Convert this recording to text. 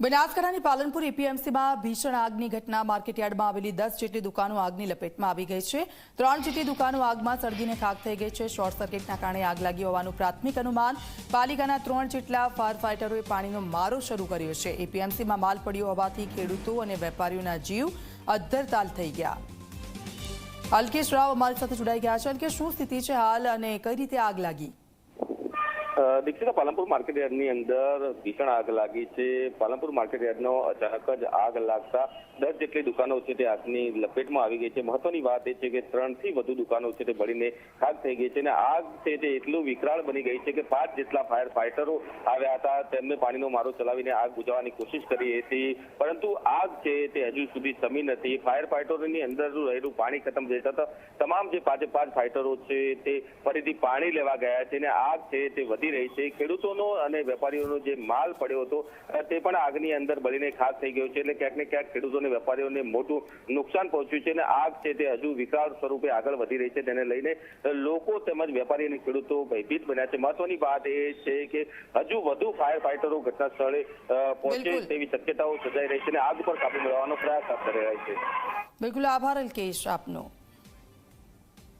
બનાસકાંઠાની પાલનપુર એપીએમસીમાં ભીષણ આગની ઘટના માર્કેટયાર્ડમાં આવેલી દસ જેટલી દુકાનો આગની લપેટમાં આવી ગઈ છે. ત્રણ જેટલી દુકાનો આગમાં સળગીને ખાક થઈ ગઈ છે. શોર્ટ સર્કિટના કારણે આગ લાગી હોવાનું પ્રાથમિક અનુમાન. પાલિકાના ત્રણ જેટલા ફાયર ફાઇટરોએ પાણીનો મારો શરૂ કર્યો છે. એપીએમસીમાં માલ પડ્યો હોવાથી ખેડૂતો અને વેપારીઓના જીવ અદ્ધરતાલ થઈ ગયા. અલ્કેશ રાવ અમારી સાથે જોડાઈ ગયા છે. અલ્કેશ, શું સ્થિતિ છે હાલ અને કઈ રીતે આગ લાગી? દીક્ષિતા પાલનપુર માર્કેટ યાર્ડની અંદર ભીષણ આગ લાગી છે. પાલનપુર માર્કેટ યાર્ડનો અચાનક જ આગ લાગતા દસ જેટલી દુકાનો છે તે આગની લપેટમાં આવી ગઈ છે. મહત્વની વાત એ છે કે ત્રણથી વધુ દુકાનો છે તે બળીને ખાક થઈ ગઈ છે અને આગ છે તે એટલું વિકરાળ બની ગઈ છે કે પાંચ જેટલા ફાયર ફાઇટરો આવ્યા હતા. તેમને પાણીનો મારો ચલાવીને આગ બુજાવવાની કોશિશ કરી હતી. પરંતુ આગ છે તે હજુ સુધી સમી નથી. ફાયર ફાઇટરોની અંદર રહેલું પાણી ખતમ જતા તમામ જે પાંચે પાંચ ફાઇટરો છે તે ફરીથી પાણી લેવા ગયા છે અને આગ છે તે વધી રહી છે. ખેડૂતોનો અને વેપારીઓનો જે માલ પડ્યો હતો તે પણ આગની અંદર બળીને ખાસ થઈ ગયો છે. એટલે ક્યાંક ને ક્યાંક ખેડૂતોને વેપારીઓને મોટું નુકસાન પહોંચ્યું છે અને આગ છે તે હજુ વિકરાળ સ્વરૂપે આગળ વધી રહી છે. તેને લઈને લોકો તેમજ વેપારી અને ખેડૂતો ભયભીત બન્યા છે. મહત્વની વાત એ છે કે હજુ વધુ ફાયર ફાઇટરો ઘટના સ્થળે પહોંચે તેવી શક્યતાઓ સર્જાઈ રહી છે અને આગ પર કાબુ મેળવવાનો પ્રયાસ હાથ ધરી રહ્યા છે. બિલકુલ. આભાર અલ્કેશ આપનો.